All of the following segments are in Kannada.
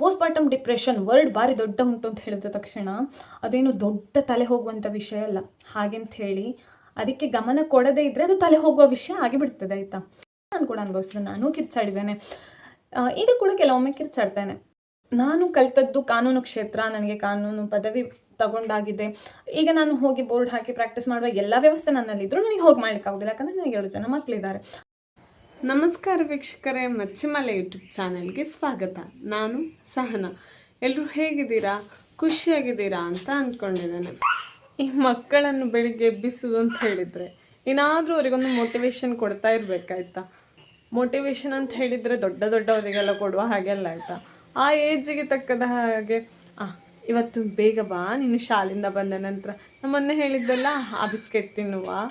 ಪೋಸ್ಟ್ಮಾರ್ಟಮ್ ಡಿಪ್ರೆಷನ್ ವರ್ಡ್ ಭಾರಿ ದೊಡ್ಡ ಉಂಟು ಅಂತ ಹೇಳಿದ ತಕ್ಷಣ ಅದೇನು ದೊಡ್ಡ ತಲೆ ಹೋಗುವಂಥ ವಿಷಯ ಅಲ್ಲ. ಹಾಗೆಂತ ಹೇಳಿ ಅದಕ್ಕೆ ಗಮನ ಕೊಡದೇ ಇದ್ದರೆ ಅದು ತಲೆ ಹೋಗುವ ವಿಷಯ ಆಗಿಬಿಡ್ತದೆ ಆಯಿತಾ? ನಾನು ಕೂಡ ಅನುಭವಿಸಿದೆ. ನಾನು ಕಿರ್ಚಾಡಿದ್ದೇನೆ. ಈಗ ಕೂಡ ಕೆಲವೊಮ್ಮೆ ಕಿರ್ಚಾಡ್ತೇನೆ. ನಾನು ಕಲಿತದ್ದು ಕಾನೂನು ಕ್ಷೇತ್ರ, ನನಗೆ ಕಾನೂನು ಪದವಿ ತಗೊಂಡಾಗಿದೆ. ಈಗ ನಾನು ಹೋಗಿ ಬೋರ್ಡ್ ಹಾಕಿ ಪ್ರಾಕ್ಟೀಸ್ ಮಾಡುವ ಎಲ್ಲ ವ್ಯವಸ್ಥೆ ನನ್ನಲ್ಲಿದ್ದರೂ ನನಗೆ ಹೋಗಿ ಮಾಡ್ಲಿಕ್ಕೆ ಆಗೋದಿಲ್ಲ ಯಾಕಂದರೆ ನನಗೆ ಎರಡು ಜನ ಮಕ್ಕಳಿದ್ದಾರೆ ನಮಸ್ಕಾರ ವೀಕ್ಷಕರೇ, ಮಚ್ಚಿಮಲೆ ಯೂಟ್ಯೂಬ್ ಚಾನೆಲ್ಗೆ ಸ್ವಾಗತ. ನಾನು ಸಹನ. ಎಲ್ಲರೂ ಹೇಗಿದ್ದೀರಾ? ಖುಷಿಯಾಗಿದ್ದೀರಾ ಅಂತ ಅಂದ್ಕೊಂಡಿದ್ದೇನೆ ಈ ಮಕ್ಕಳನ್ನು ಬೆಳಿಗ್ಗೆ ಎಬ್ಬಿಸುವುದು ಅಂತ ಹೇಳಿದರೆ, ಏನಾದರೂ ಅವರಿಗೊಂದು ಮೋಟಿವೇಶನ್ ಕೊಡ್ತಾ ಇರಬೇಕಾಯ್ತಾ? ಮೋಟಿವೇಶನ್ ಅಂತ ಹೇಳಿದರೆ ದೊಡ್ಡ ದೊಡ್ಡವರಿಗೆಲ್ಲ ಕೊಡುವ ಹಾಗೆಲ್ಲ ಆಯಿತಾ? ಆ ಏಜಿಗೆ ತಕ್ಕದ ಹಾಗೆ, ಆ, ಇವತ್ತು ಬೇಗ ಬಾ, ನೀನು ಶಾಲೆಯಿಂದ ಬಂದ ನಂತರ. ನಮ್ಮನ್ನೇ ಹೇಳಿದ್ದಲ್ಲ, ಆ ಬಿಸ್ಕೆಟ್ ತಿನ್ನುವ.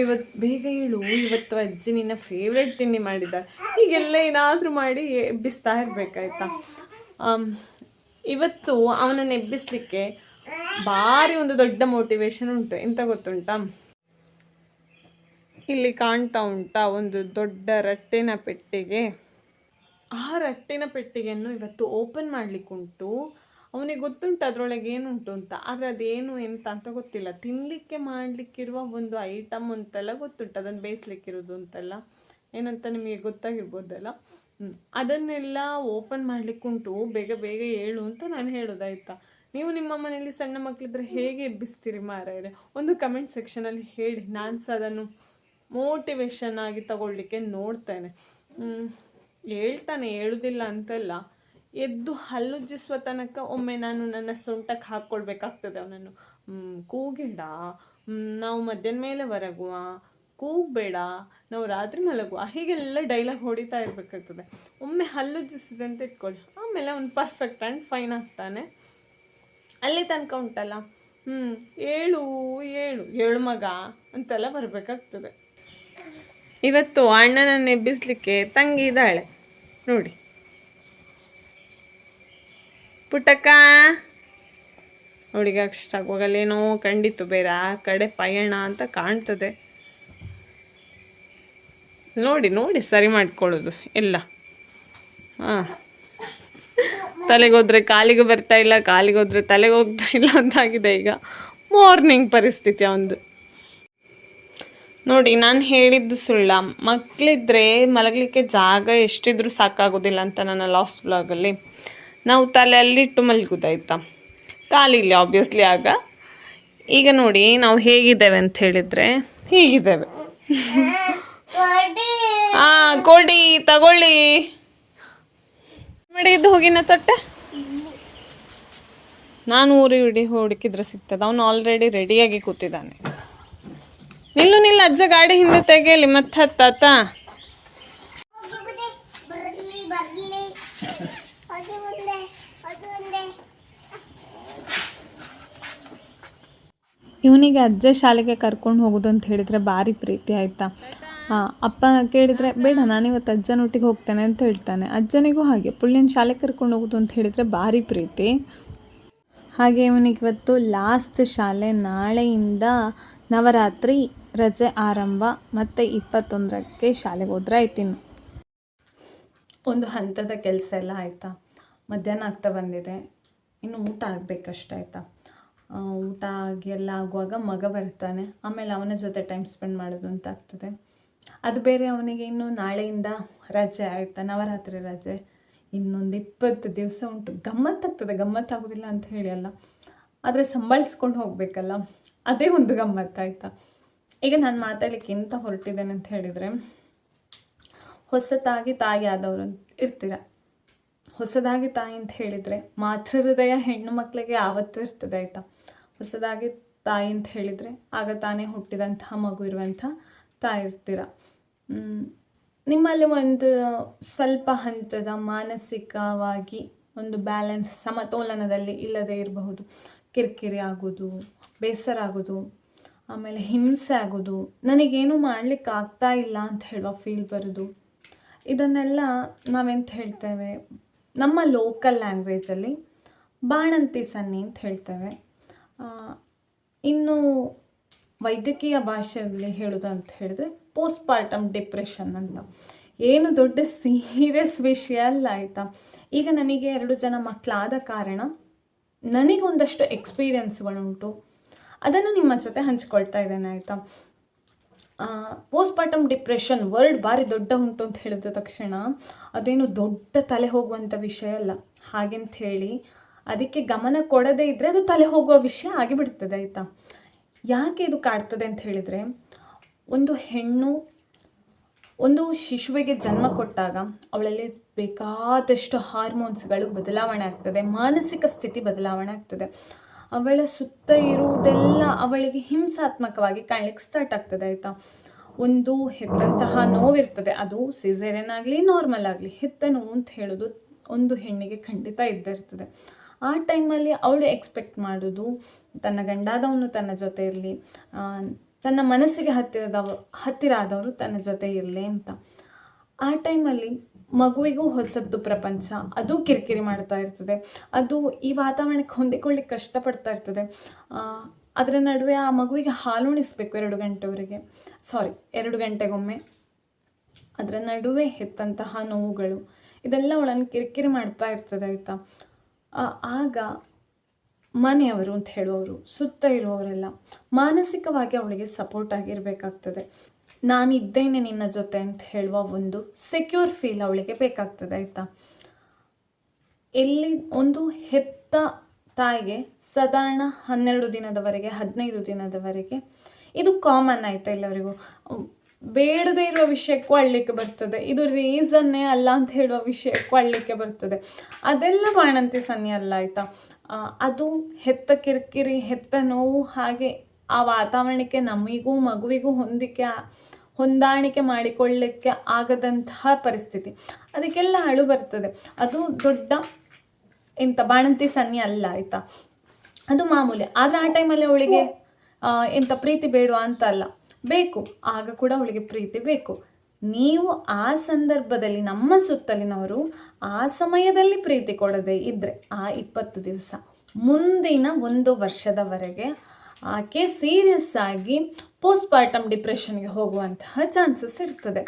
ಇವತ್ತು ಬೇಗ ಹೇಳು, ಇವತ್ತು ಅಜ್ಜಿ ನಿನ್ನ ಫೇವ್ರೇಟ್ ತಿಂಡಿ ಮಾಡಿದ್ದಾರೆ ಹೀಗೆಲ್ಲ ಏನಾದರೂ ಮಾಡಿ ಎಬ್ಬಿಸ್ತಾ ಇರಬೇಕಾಯ್ತಾ? ಇವತ್ತು ಅವನನ್ನು ಎಬ್ಬಿಸ್ಲಿಕ್ಕೆ ಭಾರಿ ಒಂದು ದೊಡ್ಡ ಮೋಟಿವೇಶನ್ ಉಂಟು. ಎಂತ ಗೊತ್ತುಂಟಾ? ಇಲ್ಲಿ ಕಾಣ್ತಾ ಉಂಟಾ ಒಂದು ದೊಡ್ಡ ರಟ್ಟಿನ ಪೆಟ್ಟಿಗೆ. ಆ ರಟ್ಟಿನ ಪೆಟ್ಟಿಗೆಯನ್ನು ಇವತ್ತು ಓಪನ್ ಮಾಡ್ಲಿಕ್ಕುಂಟು. ಅವನಿಗೆ ಗೊತ್ತುಂಟು ಅದರೊಳಗೆ ಏನುಂಟು ಅಂತ. ಆದರೆ ಅದೇನು ಎಂತ ಅಂತ ಗೊತ್ತಿಲ್ಲ. ತಿನ್ನಲಿಕ್ಕೆ ಮಾಡಲಿಕ್ಕಿರುವ ಒಂದು ಐಟಮ್ ಅಂತೆಲ್ಲ ಗೊತ್ತುಂಟು. ಅದನ್ನು ಬೇಯಿಸ್ಲಿಕ್ಕಿರೋದು ಅಂತೆಲ್ಲ. ಏನಂತ ನಿಮಗೆ ಗೊತ್ತಾಗಿರ್ಬೋದಲ್ಲ. ಅದನ್ನೆಲ್ಲ ಓಪನ್ ಮಾಡಲಿಕ್ಕುಂಟು. ಬೇಗ ಬೇಗ ಹೇಳು ಅಂತ ನಾನು ಹೇಳೋದಾಯ್ತಾ? ನೀವು ನಿಮ್ಮ ಮನೆಯಲ್ಲಿ ಸಣ್ಣ ಮಕ್ಕಳಿದ್ರೆ ಹೇಗೆ ಎಬ್ಬಿಸ್ತೀರಿ ಮಾರಾಯರೆ? ಒಂದು ಕಮೆಂಟ್ ಸೆಕ್ಷನಲ್ಲಿ ಹೇಳಿ. ನಾನು ಸಹ ಅದನ್ನು ಮೋಟಿವೇಶನ್ ಆಗಿ ತಗೊಳ್ಳಿಕ್ಕೆ ನೋಡ್ತೇನೆ. ಹೇಳ್ತಾನೆ, ಹೇಳುದಿಲ್ಲ ಅಂತಲ್ಲ. ಎದ್ದು ಹಲ್ಲುಜ್ಜಿಸುವ ತನಕ ಒಮ್ಮೆ ನಾನು ನನ್ನ ಸೊಂಟಕ್ಕೆ ಹಾಕ್ಕೊಳ್ಬೇಕಾಗ್ತದೆ ಅವನನ್ನು. ಕೂಗಿಲ್ಲ ನಾವು ಮಧ್ಯಾಹ್ನ ಮೇಲೆ ಹೊರಗುವ? ಕೂಗಬೇಡ. ನಾವು ರಾತ್ರಿ ಮಲಗುವ? ಹೀಗೆಲ್ಲ ಡೈಲಾಗ್ ಹೊಡಿತಾ ಇರಬೇಕಾಗ್ತದೆ. ಒಮ್ಮೆ ಹಲ್ಲುಜ್ಜಿಸಿದೆ ಅಂತ ಇಟ್ಕೊಳ್ಳಿ. ಆಮೇಲೆ ಅವ್ನು ಪರ್ಫೆಕ್ಟ್ ಆ್ಯಂಡ್ ಫೈನ್ ಆಗ್ತಾನೆ. ಅಲ್ಲಿ ತನಕ ಉಂಟಲ್ಲ? ಹ್ಞೂ ಏಳು ಏಳು. ಏಳು ಮಗ ಅಂತೆಲ್ಲ ಬರಬೇಕಾಗ್ತದೆ. ಇವತ್ತು ಅಣ್ಣನನ್ನು ಎಬ್ಬಿಸ್ಲಿಕ್ಕೆ ತಂಗಿ ಇದ್ದಾಳೆ. ನೋಡಿ. ಪುಟ್ಟಕ್ಕ. ಅವಳಿಗೆ ಅಷ್ಟಾಗುವಾಗಲೇನೋ ಕಂಡಿತ್ತು ಬೇರೆ, ಆ ಕಡೆ ಪಯಣ ಅಂತ ಕಾಣ್ತದೆ. ನೋಡಿ ನೋಡಿ, ಸರಿ ಮಾಡ್ಕೊಳ್ಳೋದು, ಎಲ್ಲ. ಹಾಂ. ತಲೆಗೋದ್ರೆ ಕಾಲಿಗೆ ಬರ್ತಾ ಇಲ್ಲ ಕಾಲಿಗೆ ಹೋದ್ರೆ ತಲೆಗೆ ಹೋಗ್ತಾ ಇಲ್ಲ ಅಂತಾಗಿದೆ ಈಗ. ಮಾರ್ನಿಂಗ್ ಪರಿಸ್ಥಿತಿ ಒಂದು. ನೋಡಿ, ನಾನು ಹೇಳಿದ್ದು ಸುಳ್ಳ. ಮಕ್ಕಳಿದ್ರೆ ಮಲಗಲಿಕ್ಕೆ ಜಾಗ ಎಷ್ಟಿದ್ರೂ ಸಾಕಾಗೋದಿಲ್ಲ ಅಂತ ನನ್ನ ಲಾಸ್ಟ್ ವ್ಲಾಗಲ್ಲಿ ನಾವು ತಲೆ ಅಲ್ಲಿಟ್ಟು ಮಲಗುದಾಯ್ತಾ? ಕಾಲಿಲ್ಲ ಆಬ್ವಿಯಸ್ಲಿ ಆಗ. ಈಗ ನೋಡಿ, ನಾವು ಹೇಗಿದ್ದೇವೆ ಅಂತ ಹೇಳಿದರೆ, ಹೀಗಿದ್ದೇವೆ. ಆ, ಕೊಡಿ, ತಗೊಳ್ಳಿ. ಮಾಡಿದ್ದು ಹೋಗಿನ ತೊಟ್ಟೆ? ನಾನು ಊರಿ ಹಿಡಿ ಹುಡುಕಿದ್ರೆ ಸಿಗ್ತದೆ. ಅವನು ಆಲ್ರೆಡಿ ರೆಡಿಯಾಗಿ ಕೂತಿದ್ದಾನೆ. ನಿಲ್ಲು, ನಿಲ್ಲ, ಅಜ್ಜ ಗಾಡಿ ಹಿಂದೆ ತೆಗೆಯಲಿ, ಮತ್ತೆ ಹತ್ತಾತ ಇವನಿಗೆ ಅಜ್ಜ ಶಾಲೆಗೆ ಕರ್ಕೊಂಡು ಹೋಗೋದು ಅಂತ ಹೇಳಿದರೆ ಭಾರಿ ಪ್ರೀತಿ ಆಯಿತಾ? ಅಪ್ಪ ಕೇಳಿದರೆ ಬೇಡ ನಾನಿವತ್ತು ಅಜ್ಜನೊಟ್ಟಿಗೆ ಹೋಗ್ತೇನೆ ಅಂತ ಹೇಳ್ತಾನೆ. ಅಜ್ಜನಿಗೂ ಹಾಗೆ. ಪುಳ್ಯನ ಶಾಲೆಗೆ ಕರ್ಕೊಂಡು ಹೋಗೋದು ಅಂತ ಹೇಳಿದರೆ ಭಾರಿ ಪ್ರೀತಿ. ಹಾಗೆ ಇವನಿಗೆ ಇವತ್ತು ಲಾಸ್ಟ್ ಶಾಲೆ ನಾಳೆಯಿಂದ ನವರಾತ್ರಿ ರಜೆ ಆರಂಭ ಮತ್ತು ಇಪ್ಪತ್ತೊಂದರಕ್ಕೆ ಶಾಲೆಗೆ ಹೋದ್ರೆ ಆಯ್ತಿನ್ನು. ಒಂದು ಹಂತದ ಕೆಲಸ ಎಲ್ಲ ಆಯಿತಾ? ಮಧ್ಯಾಹ್ನ ಆಗ್ತಾ ಬಂದಿದೆ. ಇನ್ನು ಊಟ ಆಗಬೇಕಷ್ಟೇ ಆಯಿತಾ? ಊಟ ಆಗಿ ಎಲ್ಲ ಆಗುವಾಗ ಮಗ ಬರ್ತಾನೆ. ಆಮೇಲೆ ಅವನ ಜೊತೆ ಟೈಮ್ ಸ್ಪೆಂಡ್ ಮಾಡೋದು ಅಂತ ಆಗ್ತದೆ. ಅದು ಬೇರೆ ಅವನಿಗೆ ಇನ್ನು ನಾಳೆಯಿಂದ ರಜೆ ಆಯಿತಾ? ನವರಾತ್ರಿ ರಜೆ. ಇನ್ನೊಂದು ಇಪ್ಪತ್ತು ದಿವಸ ಉಂಟು. ಗಮ್ಮತ್ತಾಗ್ತದೆ. ಗಮ್ಮತ್ತಾಗೋದಿಲ್ಲ ಅಂತ ಹೇಳಿ ಅಲ್ಲ. ಆದರೆ ಸಂಭಾಳಿಸ್ಕೊಂಡು ಹೋಗಬೇಕಲ್ಲ. ಅದೇ ಒಂದು ಗಮ್ಮತ್ತಾಯ್ತಾ ಈಗ ನಾನು ಮಾತಾಡ್ಲಿಕ್ಕೆ ಎಂತ ಹೊರಟಿದ್ದೇನೆ ಅಂತ ಹೇಳಿದರೆ, ಹೊಸತಾಗಿ ತಾಯಿ ಆದವರು ಇರ್ತೀರ? ಹೊಸದಾಗಿ ತಾಯಿ ಅಂತ ಹೇಳಿದರೆ ಮಾತೃ ಹೃದಯ ಹೆಣ್ಣು ಮಕ್ಕಳಿಗೆ ಯಾವತ್ತೂ ಇರ್ತದೆ ಆಯಿತಾ? ಹೊಸದಾಗಿ ತಾಯಿ ಅಂತ ಹೇಳಿದರೆ ಆಗ ತಾನೇ ಹುಟ್ಟಿದಂತಹ ಮಗು ಇರುವಂಥ ತಾಯಿ ಇರ್ತೀರ? ನಿಮ್ಮಲ್ಲಿ ಒಂದು ಸ್ವಲ್ಪ ಹಂತದ ಮಾನಸಿಕವಾಗಿ ಒಂದು ಬ್ಯಾಲೆನ್ಸ್ ಸಮತೋಲನದಲ್ಲಿ ಇಲ್ಲದೆ ಇರಬಹುದು. ಕಿರಿಕಿರಿ ಆಗೋದು, ಬೇಸರ ಆಗೋದು, ಆಮೇಲೆ ಹಿಂಸೆ ಆಗೋದು, ನನಗೇನು ಮಾಡ್ಲಿಕ್ಕೆ ಆಗ್ತಾ ಇಲ್ಲ ಅಂತ ಹೇಳುವ ಫೀಲ್ ಬರೋದು. ಇದನ್ನೆಲ್ಲ ನಾವೆಂತ ಹೇಳ್ತೇವೆ? ನಮ್ಮ ಲೋಕಲ್ ಲ್ಯಾಂಗ್ವೇಜಲ್ಲಿ ಬಾಣಂತಿ ಸನ್ನಿ ಅಂತ ಹೇಳ್ತೇವೆ. ಇನ್ನು ವೈದ್ಯಕೀಯ ಭಾಷೆಯಲ್ಲಿ ಹೇಳೋದು ಅಂತ ಹೇಳಿದ್ರೆ ಪೋಸ್ಟ್ಪಾರ್ಟಮ್ ಡಿಪ್ರೆಷನ್ ಅಂತ. ಏನು ದೊಡ್ಡ ಸೀರಿಯಸ್ ವಿಷಯ ಅಲ್ಲ ಆಯಿತಾ? ಈಗ ನನಗೆ ಎರಡು ಜನ ಮಕ್ಕಳಾದ ಕಾರಣ ನನಗೊಂದಷ್ಟು ಎಕ್ಸ್ಪೀರಿಯನ್ಸ್ಗಳುಂಟು ಅದನ್ನು ನಿಮ್ಮ ಜೊತೆ ಹಂಚ್ಕೊಳ್ತಾ ಇದ್ದೇನೆ ಆಯಿತಾ? ಪೋಸ್ಟ್ಮಾರ್ಟಮ್ ಡಿಪ್ರೆಷನ್ ವರ್ಡ್ ಭಾರಿ ದೊಡ್ಡ ಉಂಟು ಅಂತ ಹೇಳಿದ ತಕ್ಷಣ, ಅದೇನು ದೊಡ್ಡ ತಲೆ ಹೋಗುವಂಥ ವಿಷಯ ಅಲ್ಲ. ಹಾಗೆಂತ ಹೇಳಿ, ಅದಕ್ಕೆ ಗಮನ ಕೊಡದೇ ಇದ್ದರೆ ಅದು ತಲೆ ಹೋಗುವ ವಿಷಯ ಆಗಿಬಿಡ್ತದೆ, ಆಯಿತಾ? ಯಾಕೆ ಇದು ಕಾಡ್ತದೆ ಅಂತ ಹೇಳಿದರೆ, ಒಂದು ಹೆಣ್ಣು ಒಂದು ಶಿಶುವಿಗೆ ಜನ್ಮ ಕೊಟ್ಟಾಗ ಅವಳಲ್ಲಿ ಬೇಕಾದಷ್ಟು ಹಾರ್ಮೋನ್ಸ್ಗಳು ಬದಲಾವಣೆ ಆಗ್ತದೆ, ಮಾನಸಿಕ ಸ್ಥಿತಿ ಬದಲಾವಣೆ ಆಗ್ತದೆ. ಅವಳ ಸುತ್ತ ಇರುವುದೆಲ್ಲ ಅವಳಿಗೆ ಹಿಂಸಾತ್ಮಕವಾಗಿ ಕಾಣ್ಲಿಕ್ಕೆ ಸ್ಟಾರ್ಟ್ ಆಗ್ತದೆ, ಆಯಿತಾ? ಒಂದು ಹೆತ್ತಂತಹ ನೋವಿರ್ತದೆ. ಅದು ಸಿಸೇರಿಯನ್ ಆಗಲಿ ನಾರ್ಮಲ್ ಆಗಲಿ ಹೆತ್ತ ನೋವು ಅಂತ ಹೇಳೋದು ಒಂದು ಹೆಣ್ಣಿಗೆ ಖಂಡಿತ ಇದ್ದಿರ್ತದೆ. ಆ ಟೈಮಲ್ಲಿ ಅವಳು ಎಕ್ಸ್ಪೆಕ್ಟ್ ಮಾಡೋದು, ತನ್ನ ಗಂಡಾದವನು ತನ್ನ ಜೊತೆ ಇರಲಿ ತನ್ನ ಮನಸ್ಸಿಗೆ ಹತ್ತಿರದವ ಹತ್ತಿರ ಆದವರು ತನ್ನ ಜೊತೆ ಇರಲಿ ಅಂತ. ಆ ಟೈಮಲ್ಲಿ ಮಗುವಿಗೂ ಹೊಸದ್ದು ಪ್ರಪಂಚ, ಅದು ಕಿರಿಕಿರಿ ಮಾಡ್ತಾ ಇರ್ತದೆ. ಅದು ಈ ವಾತಾವರಣಕ್ಕೆ ಹೊಂದಿಕೊಳ್ಳಿಕ್ಕೆ ಕಷ್ಟಪಡ್ತಾ ಇರ್ತದೆ. ಅದರ ನಡುವೆ ಆ ಮಗುವಿಗೆ ಹಾಲುಣಿಸ್ಬೇಕು ಎರಡು ಗಂಟೆವರೆಗೆ. ಸಾರಿ ಎರಡು ಗಂಟೆಗೊಮ್ಮೆ. ಅದರ ನಡುವೆ ಹೆತ್ತಂತಹ ನೋವುಗಳು, ಇದೆಲ್ಲ ಅವಳನ್ನು ಕಿರಿಕಿರಿ ಮಾಡ್ತಾ ಇರ್ತದೆ ಆಯಿತಾ? ಆಗ ಮನೆಯವರು ಅಂತ ಹೇಳುವವರು, ಸುತ್ತ ಇರುವವರೆಲ್ಲ ಮಾನಸಿಕವಾಗಿ ಅವಳಿಗೆ ಸಪೋರ್ಟ್ ಆಗಿರಬೇಕಾಗ್ತದೆ. ನಾನಿದ್ದೇನೆ ನಿನ್ನ ಜೊತೆ ಅಂತ ಹೇಳುವ ಒಂದು ಸೆಕ್ಯೂರ್ ಫೀಲ್ ಅವಳಿಗೆ ಬೇಕಾಗ್ತದೆ, ಆಯಿತಾ? ಎಲ್ಲಿ ಒಂದು ಹೆತ್ತ ತಾಯಿಗೆ ಸಾಧಾರಣ ಹನ್ನೆರಡು ದಿನದವರೆಗೆ, ಹದಿನೈದು ದಿನದವರೆಗೆ, ಇದು ಕಾಮನ್ ಆಯ್ತಾ ಎಲ್ಲರಿಗೂ? ಬೇಡದೇ ಇರುವ ವಿಷಯಕ್ಕೂ ಅಳ್ಲಿಕ್ಕೆ ಬರ್ತದೆ. ಇದು ರೀಸನ್ನೇ ಅಲ್ಲ ಅಂತ ಹೇಳುವ ವಿಷಯಕ್ಕೂ ಅಳ್ಲಿಕ್ಕೆ ಬರ್ತದೆ. ಅದೆಲ್ಲ ಬಾಣಂತಿ ಸನ್ನಿ ಅಲ್ಲ, ಆಯಿತಾ? ಅದು ಹೆತ್ತ ಕಿರಿಕಿರಿ, ಹೆತ್ತ ನೋವು, ಹಾಗೆ ಆ ವಾತಾವರಣಕ್ಕೆ ನಮಗೂ ಮಗುವಿಗೂ ಹೊಂದಿಕೆ ಹೊಂದಾಣಿಕೆ ಮಾಡಿಕೊಳ್ಳಿಕ್ಕೆ ಆಗದಂತಹ ಪರಿಸ್ಥಿತಿ. ಅದಕ್ಕೆಲ್ಲ ಅಳು ಬರ್ತದೆ. ಅದು ದೊಡ್ಡ ಎಂತ ಬಾಣಂತಿ ಸನ್ನಿ ಅಲ್ಲ, ಆಯಿತಾ? ಅದು ಮಾಮೂಲಿ. ಆದರೆ ಆ ಟೈಮಲ್ಲಿ ಅವಳಿಗೆ ಎಂಥ ಪ್ರೀತಿ ಬೇಡವಾ ಅಂತ ಅಲ್ಲ. ಬೇಕು. ಆಗ ಕೂಡ ಅವಳಿಗೆ ಪ್ರೀತಿ ಬೇಕು. ನೀವು ಆ ಸಂದರ್ಭದಲ್ಲಿ, ನಮ್ಮ ಸುತ್ತಲಿನವರು ಆ ಸಮಯದಲ್ಲಿ ಪ್ರೀತಿ ಕೊಡದೆ ಇದ್ದರೆ ಆ ಇಪ್ಪತ್ತು ದಿವಸ, ಮುಂದಿನ ಒಂದು ವರ್ಷದವರೆಗೆ ಆಕೆ ಸೀರಿಯಸ್ ಆಗಿ ಪೋಸ್ಟ್ ಪಾರ್ಟಮ್ ಡಿಪ್ರೆಷನ್ಗೆ ಹೋಗುವಂತಹ ಚಾನ್ಸಸ್ ಇರ್ತದೆ.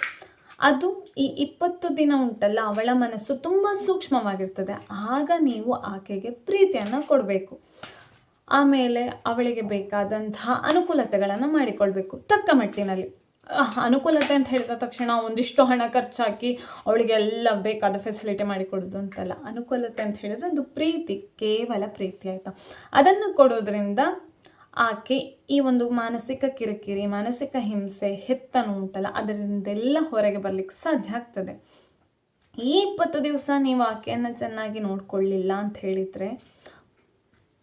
ಅದು ಈ ಇಪ್ಪತ್ತು ದಿನ ಉಂಟಲ್ಲ, ಅವಳ ಮನಸ್ಸು ತುಂಬ ಸೂಕ್ಷ್ಮವಾಗಿರ್ತದೆ. ಆಗ ನೀವು ಆಕೆಗೆ ಪ್ರೀತಿಯನ್ನು ಕೊಡಬೇಕು. ಆಮೇಲೆ ಅವಳಿಗೆ ಬೇಕಾದಂತಹ ಅನುಕೂಲತೆಗಳನ್ನು ಮಾಡಿಕೊಳ್ಬೇಕು ತಕ್ಕ ಮಟ್ಟಿನಲ್ಲಿ. ಅನುಕೂಲತೆ ಅಂತ ಹೇಳಿದ ತಕ್ಷಣ ಒಂದಿಷ್ಟು ಹಣ ಖರ್ಚಾಕಿ ಅವಳಿಗೆ ಎಲ್ಲ ಬೇಕಾದ ಫೆಸಿಲಿಟಿ ಮಾಡಿಕೊಡೋದು ಅಂತಲ್ಲ. ಅನುಕೂಲತೆ ಅಂತ ಹೇಳಿದರೆ ಅದು ಪ್ರೀತಿ, ಕೇವಲ ಪ್ರೀತಿ ಆಯಿತಾ? ಅದನ್ನು ಕೊಡೋದ್ರಿಂದ ಆಕೆ ಈ ಒಂದು ಮಾನಸಿಕ ಕಿರಿಕಿರಿ, ಮಾನಸಿಕ ಹಿಂಸೆ, ಹೆತ್ತನು ಉಂಟಲ್ಲ, ಅದರಿಂದೆಲ್ಲ ಹೊರಗೆ ಬರಲಿಕ್ಕೆ ಸಾಧ್ಯ ಆಗ್ತದೆ. ಈ ಇಪ್ಪತ್ತು ದಿವಸ ನೀವು ಆಕೆಯನ್ನು ಚೆನ್ನಾಗಿ ನೋಡ್ಕೊಳ್ಳಿಲ್ಲ ಅಂತ ಹೇಳಿದರೆ,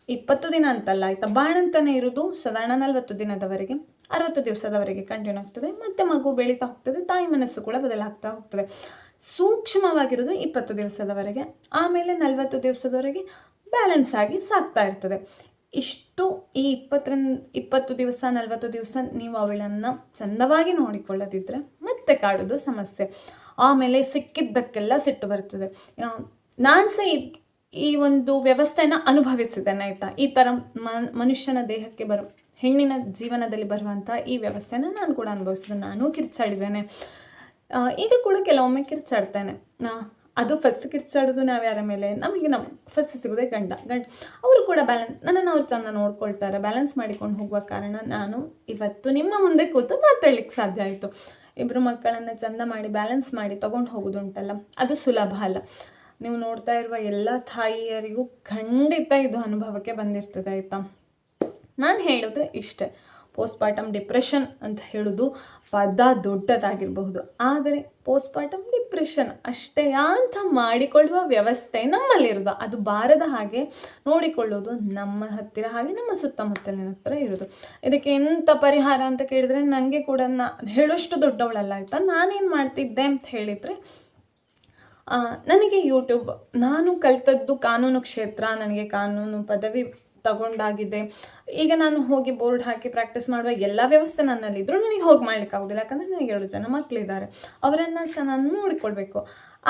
ಇಪ್ಪತ್ತು ದಿನ ಅಂತಲ್ಲ, ಆಯ್ತಾ? ಬಾಣಂತನೇ ಇರೋದು, ಸಾಧಾರಣ ನಲವತ್ತು ದಿನದವರೆಗೆ, ಅರವತ್ತು ದಿವಸದವರೆಗೆ ಕಂಟಿನ್ಯೂ ಆಗ್ತದೆ. ಮತ್ತೆ ಮಗು ಬೆಳೀತಾ ಹೋಗ್ತದೆ, ತಾಯಿ ಮನಸ್ಸು ಕೂಡ ಬದಲಾಗ್ತಾ ಹೋಗ್ತದೆ. ಸೂಕ್ಷ್ಮವಾಗಿರೋದು ಇಪ್ಪತ್ತು ದಿವಸದವರೆಗೆ, ಆಮೇಲೆ ನಲವತ್ತು ದಿವಸದವರೆಗೆ ಬ್ಯಾಲೆನ್ಸ್ ಆಗಿ ಸಾಕ್ತಾ ಇರ್ತದೆ. ಇಷ್ಟು ಈ ಇಪ್ಪತ್ತರಿಂದ, ಇಪ್ಪತ್ತು ದಿವಸ, ನಲವತ್ತು ದಿವಸ ನೀವು ಅವಳನ್ನು ಚಂದವಾಗಿ ನೋಡಿಕೊಳ್ಳದಿದ್ದರೆ ಮತ್ತೆ ಕಾಡೋದು ಸಮಸ್ಯೆ. ಆಮೇಲೆ ಸಿಕ್ಕಿದ್ದಕ್ಕೆಲ್ಲ ಸಿಟ್ಟು ಬರ್ತದೆ. ನಾನು ಸಹ ಈ- ಒಂದು ವ್ಯವಸ್ಥೆಯನ್ನು ಅನುಭವಿಸಿದ್ದೇನೆ, ಆಯಿತಾ? ಈ ಥರ ಮನುಷ್ಯನ ದೇಹಕ್ಕೆ ಬರು, ಹೆಣ್ಣಿನ ಜೀವನದಲ್ಲಿ ಬರುವಂಥ ಈ ವ್ಯವಸ್ಥೆನ ನಾನು ಕೂಡ ಅನುಭವಿಸಿದೆ ನಾನು ಕಿರ್ಚಾಡಿದ್ದೇನೆ. ಈಗ ಕೂಡ ಕೆಲವೊಮ್ಮೆ ಕಿರ್ಚಾಡ್ತೇನೆ. ಅದು ಫಸ್ಟ್ ಕಿರ್ಚಾಡೋದು ನಾವು ಯಾರ ಮೇಲೆ? ನಮಗೆ ನಮ್ಮ ಫಸ್ಟ್ ಸಿಗೋದೇ ಗಂಡ. ಗಂಡ, ಅವರು ಕೂಡ ಬ್ಯಾಲೆನ್ಸ್ ನನ್ನನ್ನು ಅವ್ರು ಚೆಂದ ನೋಡ್ಕೊಳ್ತಾರೆ ಬ್ಯಾಲೆನ್ಸ್ ಮಾಡಿಕೊಂಡು ಹೋಗುವ ಕಾರಣ ನಾನು ಇವತ್ತು ನಿಮ್ಮ ಮುಂದೆ ಕೂತು ಮಾತಾಡ್ಲಿಕ್ಕೆ ಸಾಧ್ಯ ಆಯಿತು. ಇಬ್ಬರು ಮಕ್ಕಳನ್ನು ಚಂದ ಮಾಡಿ ಬ್ಯಾಲೆನ್ಸ್ ಮಾಡಿ ತೊಗೊಂಡು ಹೋಗೋದುಂಟಲ್ಲ, ಅದು ಸುಲಭ ಅಲ್ಲ. ನೀವು ನೋಡ್ತಾ ಇರುವ ಎಲ್ಲ ತಾಯಿಯರಿಗೂ ಖಂಡಿತ ಇದು ಅನುಭವಕ್ಕೆ ಬಂದಿರ್ತದೆ ಆಯಿತಾ? ನಾನು ಹೇಳೋದು ಇಷ್ಟೇ. ಪೋಸ್ಟ್ಪಾರ್ಟಮ್ ಡಿಪ್ರೆಷನ್ ಅಂತ ಹೇಳೋದು ಪದ ದೊಡ್ಡದಾಗಿರಬಹುದು. ಆದರೆ ಪೋಸ್ಟ್ಪಾರ್ಟಮ್ ಡಿಪ್ರೆಷನ್ ಅಷ್ಟೇ ಅಂತ ಮಾಡಿಕೊಳ್ಳುವ ವ್ಯವಸ್ಥೆ ನಮ್ಮಲ್ಲಿರೋದು ಅದು ಬಾರದ ಹಾಗೆ ನೋಡಿಕೊಳ್ಳೋದು ನಮ್ಮ ಹತ್ತಿರ ಹಾಗೆ ನಮ್ಮ ಸುತ್ತಮುತ್ತಲಿನ ಹತ್ರ ಇರೋದು ಇದಕ್ಕೆ ಎಂಥ ಪರಿಹಾರ ಅಂತ ಕೇಳಿದರೆ ನನಗೆ ಕೂಡ ನಾ, ಹೇಳೋಷ್ಟು ದೊಡ್ಡವಳಲ್ಲ ಆಯಿತಾ? ನಾನೇನು ಮಾಡ್ತಿದ್ದೆ ಅಂತ ಹೇಳಿದರೆ ನನಗೆ ಯೂಟ್ಯೂಬ್ ನಾನು ಕಲಿತದ್ದು ಕಾನೂನು ಕ್ಷೇತ್ರ, ನನಗೆ ಕಾನೂನು ಪದವಿ ತಗೊಂಡಾಗಿದೆ. ಈಗ ನಾನು ಹೋಗಿ ಬೋರ್ಡ್ ಹಾಕಿ ಪ್ರಾಕ್ಟೀಸ್ ಮಾಡುವ ಎಲ್ಲ ವ್ಯವಸ್ಥೆ ನನ್ನಲ್ಲಿದ್ದರೂ ನನಗೆ ಹೋಗಿ ಮಾಡ್ಲಿಕ್ಕೆ ಆಗೋದಿಲ್ಲ. ಯಾಕಂದರೆ ನನಗೆ ಎರಡು ಜನ ಮಕ್ಕಳಿದ್ದಾರೆ ಅವರನ್ನು ಸಹ ನಾನು ನೋಡಿಕೊಳ್ಬೇಕು.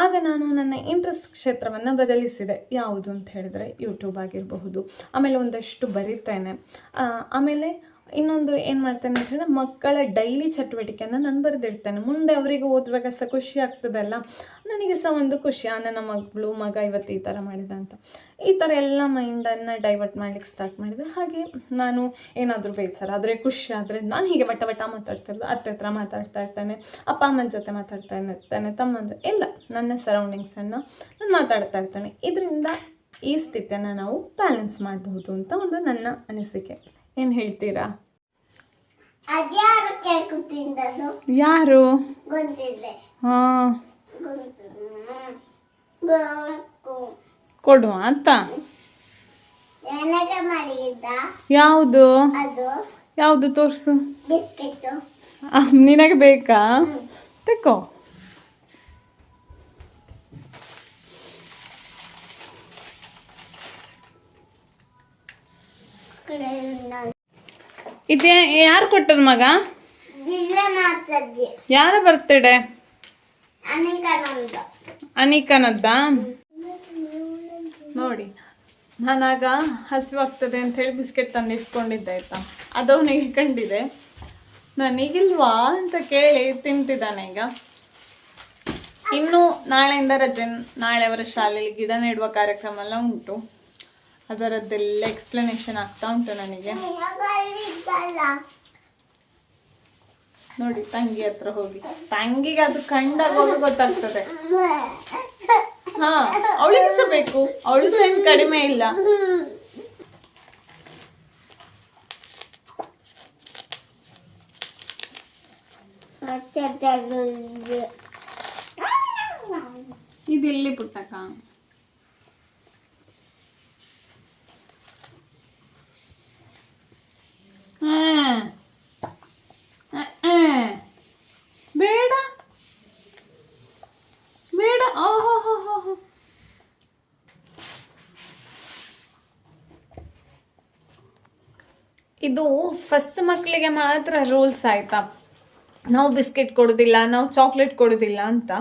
ಆಗ ನಾನು ನನ್ನ ಇಂಟ್ರೆಸ್ಟ್ ಕ್ಷೇತ್ರವನ್ನು ಬದಲಿಸಿದೆ. ಯಾವುದು ಅಂತ ಹೇಳಿದರೆ ಯೂಟ್ಯೂಬ್ ಆಗಿರಬಹುದು. ಆಮೇಲೆ ಒಂದಷ್ಟು ಬರಿತೇನೆ. ಆಮೇಲೆ ಇನ್ನೊಂದು ಏನು ಮಾಡ್ತೇನೆ ಅಂತ ಹೇಳಿದ್ರೆ ಮಕ್ಕಳ ಡೈಲಿ ಚಟುವಟಿಕೆಯನ್ನು ನಾನು ಬರೆದಿರ್ತೇನೆ ಮುಂದೆ ಅವರಿಗೆ ಓದುವಾಗ ಸಹ ಖುಷಿ ಆಗ್ತದಲ್ಲ? ನನಗೆ ಸಹ ಒಂದು ಖುಷಿ, ಆ, ನನ್ನ ಮಗಳು, ಮಗ ಇವತ್ತು ಈ ಥರ ಮಾಡಿದ ಅಂತ. ಈ ಥರ ಎಲ್ಲ ಮೈಂಡನ್ನು ಡೈವರ್ಟ್ ಮಾಡ್ಲಿಕ್ಕೆ ಸ್ಟಾರ್ಟ್ ಮಾಡಿದೆ. ಹಾಗೆ ನಾನು ಏನಾದರೂ ಬೇಸರ ಆದರೆ, ಖುಷಿ ಆದರೆ ನಾನು ಹೀಗೆ ಬಟ್ಟ ಬಟ್ಟ ಮಾತಾಡ್ತಾ ಇರೋದು, ಅತ್ತೆ ಹತ್ರ ಮಾತಾಡ್ತಾ ಇರ್ತೇನೆ, ಅಪ್ಪ, ಅಮ್ಮನ ಜೊತೆ ಮಾತಾಡ್ತಾ ಇರ್ತೇನೆ ತಮ್ಮಂದ್ರೆ ಎಲ್ಲ ನನ್ನ ಸರೌಂಡಿಂಗ್ಸನ್ನು ನಾನು ಮಾತಾಡ್ತಾ ಇರ್ತೇನೆ. ಇದರಿಂದ ಈ ಸ್ಥಿತಿಯನ್ನು ನಾವು ಬ್ಯಾಲೆನ್ಸ್ ಮಾಡಬಹುದು ಅಂತ ಒಂದು ನನ್ನ ಅನಿಸಿಕೆ. ಏನು ಹೇಳ್ತೀರಾ? ಯಾರು ಹಾಂ. ಕೊಡುವ ಅಂತ? ಯಾವುದು? ಯಾವುದು ತೋರಿಸು. ನಿನಗೆ ಬೇಕಾ? ತೆಕ್ಕೋ. ಇದೇ ಯಾರು ಕೊಟ್ಟದ ಮಗ? ಯಾರ ಬರ್ತ್ಡೇ ಅನೇಕಾನಂದ ಅನಿಕನದ್ದ? ನೋಡಿ ನಾನಾಗ ಹಸಿವಾಗ್ತದೆ ಅಂತ ಹೇಳಿ ಬಿಸ್ಕೆಟ್ ತಂದು ಇಟ್ಕೊಂಡಿದ್ದೆ ಆಯ್ತಾ? ಅದು ಅವನಿಗೆ ಕಂಡಿದೆ. ನನಗಿಲ್ವಾ ಅಂತ ಕೇಳಿ ತಿಂತಿದ್ದಾನೆ ಈಗ. ಇನ್ನು ನಾಳೆಯಿಂದ ರಜೆ ನಾಳೆ ಅವರ ಶಾಲೆಯಲ್ಲಿ ಗಿಡ ನೆಡುವ ಕಾರ್ಯಕ್ರಮ ಎಲ್ಲ ಉಂಟು. ಅದರದ್ದೆಲ್ಲ ಎಕ್ಸ್ಪ್ಲನೇಷನ್ ಆಗ್ತಾ ಉಂಟು ನನಗೆ. ನೋಡಿ ತಂಗಿ ಹತ್ರ ಹೋಗಿ. ತಂಗಿಗೆ ಅದು ಕಂಡಾಗ ಹೋಗಿ ಗೊತ್ತಾಗ್ತದೆ. ಹಾ ಅವಳಿಗೆ ಸಹ ಬೇಕು. ಅವಳು ಸಹ ಏನ್ ಕಡಿಮೆ ಇಲ್ಲ. ಇದಿಲ್ಲಿ ಪುಟ್ಟಕ ಹಾ. ಆ, ಆ. ಬೇಡ ಬೇಡ ಓಹೋ ಹೋ ಹೋ ಹೋ ಇದು ಫಸ್ಟ್ ಮಕ್ಕಳಿಗೆ ಮಾತ್ರ ರೂಲ್ಸ್ ಆಯ್ತಾ? ನಾವು ಬಿಸ್ಕೆಟ್ ಕೊಡೋದಿಲ್ಲ, ನಾವು ಚಾಕ್ಲೇಟ್ ಕೊಡೋದಿಲ್ಲ ಅಂತ.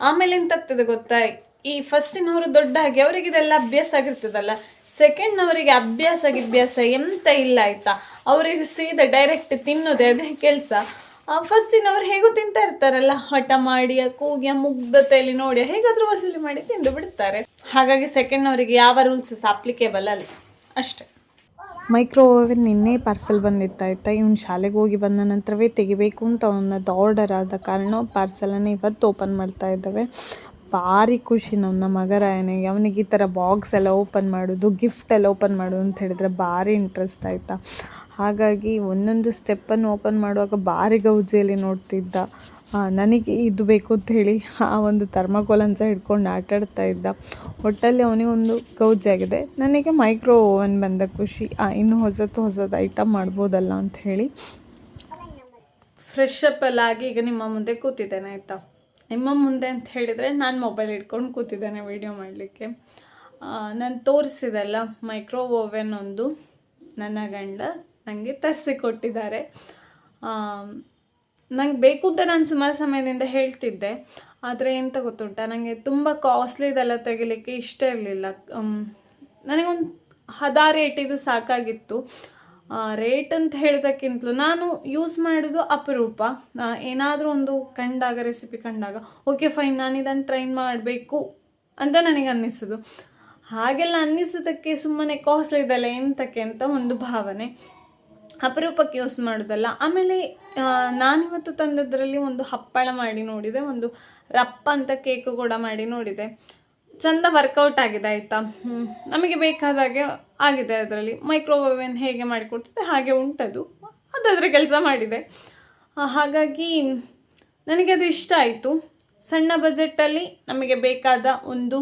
ಆಮೇಲೆ ಎಂತಾಗ್ತದೆ ಗೊತ್ತಾ? ಈ ಫಸ್ಟಿನವರು ದೊಡ್ಡ ಹಾಗೆ ಅವರಿಗೆ ಇದೆಲ್ಲ ಅಭ್ಯಾಸ ಆಗಿರ್ತದಲ್ಲ? ಸೆಕೆಂಡ್ನವರಿಗೆ ಅಭ್ಯಾಸ ಗಿಭ್ಯಾಸ ಎಂತ ಇಲ್ಲ ಆಯ್ತಾ? ಅವರಿಗೆ ಸೀದಾ ಡೈರೆಕ್ಟ್ ತಿನ್ನೋದೇ ಅದೇ ಕೆಲಸ. ಫಸ್ಟಿನವ್ರು ಹೇಗೂ ತಿಂತಾ ಇರ್ತಾರಲ್ಲ? ಹಠ ಮಾಡಿ ಕೂಗಿಯ ಮುಗ್ಧತೆಯಲ್ಲಿ ನೋಡಿ, ಹೇಗಾದರೂ ವಸೂಲಿ ಮಾಡಿ ತಿಂದು ಬಿಡ್ತಾರೆ. ಹಾಗಾಗಿ ಸೆಕೆಂಡ್ನವರಿಗೆ ಯಾವ ರೂಲ್ಸಸ್ ಅಪ್ಲಿಕೇಬಲ್ ಅಲ್ಲ? ಅಷ್ಟೇ. ಮೈಕ್ರೋ ನಿನ್ನೆ ಪಾರ್ಸೆಲ್ ಬಂದಿತ್ತಾಯ್ತಾ ಇವ್ನು ಶಾಲೆಗೆ ಹೋಗಿ ಬಂದ ನಂತರವೇ ತೆಗಿಬೇಕು ಅಂತ ಅವನದ್ದು ಆರ್ಡರ್ ಆದ ಕಾರಣ ಪಾರ್ಸಲನ್ನು ಇವತ್ತು ಓಪನ್ ಮಾಡ್ತಾ ಇದ್ದಾವೆ. ಭಾರಿ ಖುಷಿ ನನ್ನ ಮಗರಾಯನಿಗೆ ಅವನಿಗೆ ಈ ಥರ ಬಾಕ್ಸ್ ಎಲ್ಲ ಓಪನ್ ಮಾಡೋದು, ಗಿಫ್ಟ್ ಎಲ್ಲ ಓಪನ್ ಮಾಡೋದು ಅಂತ ಹೇಳಿದ್ರೆ ಭಾರಿ ಇಂಟ್ರೆಸ್ಟ್ ಆಯಿತಾ? ಹಾಗಾಗಿ ಒಂದೊಂದು ಸ್ಟೆಪ್ಪನ್ನು ಓಪನ್ ಮಾಡುವಾಗ ಭಾರಿ ಗೌಜಿಯಲ್ಲಿ ನೋಡ್ತಿದ್ದ. ನನಗೆ ಇದು ಬೇಕು ಅಂತ ಹೇಳಿ ಆ ಒಂದು ಥರ್ಮಾಕೋಲ್ ಸಹ ಹಿಡ್ಕೊಂಡು ಆಟಾಡ್ತಾ ಇದ್ದ. ಒಟ್ಟಲ್ಲಿ ಅವನಿಗೆ ಒಂದು ಗೌಜಿಯಾಗಿದೆ ನನಗೆ ಮೈಕ್ರೋ ಓವನ್ ಬಂದ ಖುಷಿ. ಇನ್ನೂ ಹೊಸತು ಹೊಸದು ಐಟಮ್ ಮಾಡ್ಬೋದಲ್ಲ ಅಂತ ಹೇಳಿ. ಫ್ರೆಶ್ ಅಪ್ ಎಲ್ಲ ಆಗಿ ಈಗ ನಿಮ್ಮ ಮುಂದೆ ಕೂತಿದ್ದೇನೆ ಆಯಿತಾ? ನಿಮ್ಮ ಮುಂದೆ ಅಂತ ಹೇಳಿದರೆ ನಾನು ಮೊಬೈಲ್ ಇಟ್ಕೊಂಡು ಕೂತಿದ್ದೇನೆ ವೀಡಿಯೋ ಮಾಡಲಿಕ್ಕೆ. ನಾನು ತೋರಿಸಿದೆಲ್ಲ ಮೈಕ್ರೋ ಓವೆನ್ ಒಂದು ನನ್ನ ಗಂಡ ನನಗೆ ತರಿಸಿ ಕೊಟ್ಟಿದ್ದಾರೆ. ನಂಗೆ ಬೇಕು ಅಂತ ನಾನು ಸುಮಾರು ಸಮಯದಿಂದ ಹೇಳ್ತಿದ್ದೆ. ಆದರೆ ಎಂತ ಗೊತ್ತುಂಟ? ನನಗೆ ತುಂಬ ಕಾಸ್ಟ್ಲಿದೆಲ್ಲ ತೆಗಿಲಿಕ್ಕೆ ಇಷ್ಟ ಇರಲಿಲ್ಲ. ನನಗೊಂದು ಹದ ರೇಟಿದು ಸಾಕಾಗಿತ್ತು. ರೇಟ್ ಅಂತ ಹೇಳೋದಕ್ಕಿಂತಲೂ ನಾನು ಯೂಸ್ ಮಾಡೋದು ಅಪರೂಪ. ಏನಾದರೂ ಒಂದು ಕಂಡಾಗ ರೆಸಿಪಿ ಕಂಡಾಗ ಓಕೆ ಫೈನ್ ನಾನು ಇದನ್ನು ಟ್ರೈ ಮಾಡಬೇಕು ಅಂತ ನನಗೆ ಅನ್ನಿಸೋದು. ಹಾಗೆಲ್ಲ ಅನ್ನಿಸೋದಕ್ಕೆ ಸುಮ್ಮನೆ ಕಾಸ್ಟ್ಲಿ ಇದೆಲ್ಲ ಎಂತಕ್ಕೆ ಅಂತ ಒಂದು ಭಾವನೆ. ಅಪರೂಪಕ್ಕೆ ಯೂಸ್ ಮಾಡೋದಲ್ಲ. ಆಮೇಲೆ ನಾನಿವತ್ತು ತಂದದ್ರಲ್ಲಿ ಒಂದು ಹಪ್ಪಳ ಮಾಡಿ ನೋಡಿದೆ ಒಂದು ರಪ್ಪ ಅಂತ ಕೇಕು ಕೂಡ ಮಾಡಿ ನೋಡಿದೆ. ಚಂದ ವರ್ಕೌಟ್ ಆಗಿದೆ ಆಯಿತಾ? ನಮಗೆ ಬೇಕಾದಾಗೆ ಆಗಿದೆ ಅದರಲ್ಲಿ. ಮೈಕ್ರೋವೇವನ್ ಹೇಗೆ ಮಾಡಿಕೊಡ್ತದೆ ಹಾಗೆ ಉಂಟದು. ಅದಾದರೆ ಕೆಲಸ ಮಾಡಿದೆ. ಹಾಗಾಗಿ ನನಗೆ ಅದು ಇಷ್ಟ ಆಯಿತು. ಸಣ್ಣ ಬಜೆಟಲ್ಲಿ ನಮಗೆ ಬೇಕಾದ ಒಂದು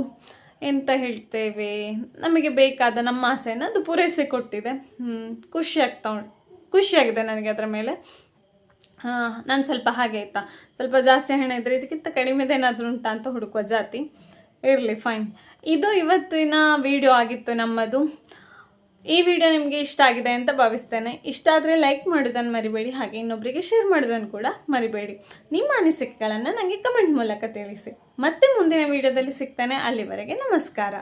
ಎಂತ ಹೇಳ್ತೇವೆ ನಮಗೆ ಬೇಕಾದ ನಮ್ಮ ಆಸೆಯನ್ನು ಅದು ಪೂರೈಸಿ ಕೊಟ್ಟಿದೆ. ಹ್ಮ್, ಖುಷಿ ಆಗ್ತಾ ಉಂಟು. ಖುಷಿಯಾಗಿದೆ ನನಗೆ ಅದರ ಮೇಲೆ. ನಾನು ಸ್ವಲ್ಪ ಹಾಗೆ ಆಯ್ತಾ? ಸ್ವಲ್ಪ ಜಾಸ್ತಿ ಹಣ ಇದ್ದರೆ ಇದಕ್ಕಿಂತ ಕಡಿಮೆದೇನಾದರೂ ಉಂಟಾ ಅಂತ ಹುಡುಕುವ ಜಾತಿ? ಇರಲಿ ಫೈನ್ ಇದು ಇವತ್ತಿನ ವಿಡಿಯೋ ಆಗಿತ್ತು ನಮ್ಮದು. ಈ ವಿಡಿಯೋ ನಿಮಗೆ ಇಷ್ಟ ಆಗಿದೆ ಅಂತ ಭಾವಿಸ್ತೇನೆ. ಇಷ್ಟ ಆದರೆ ಲೈಕ್ ಮಾಡೋದನ್ನು ಮರಿಬೇಡಿ, ಹಾಗೆ ಇನ್ನೊಬ್ಬರಿಗೆ ಶೇರ್ ಮಾಡೋದನ್ನು ಕೂಡ ಮರಿಬೇಡಿ. ನಿಮ್ಮ ಅನಿಸಿಕೆಗಳನ್ನು ನನಗೆ ಕಮೆಂಟ್ ಮೂಲಕ ತಿಳಿಸಿ. ಮತ್ತೆ ಮುಂದಿನ ವಿಡಿಯೋದಲ್ಲಿ ಸಿಗ್ತಾನೆ. ಅಲ್ಲಿವರೆಗೆ ನಮಸ್ಕಾರ.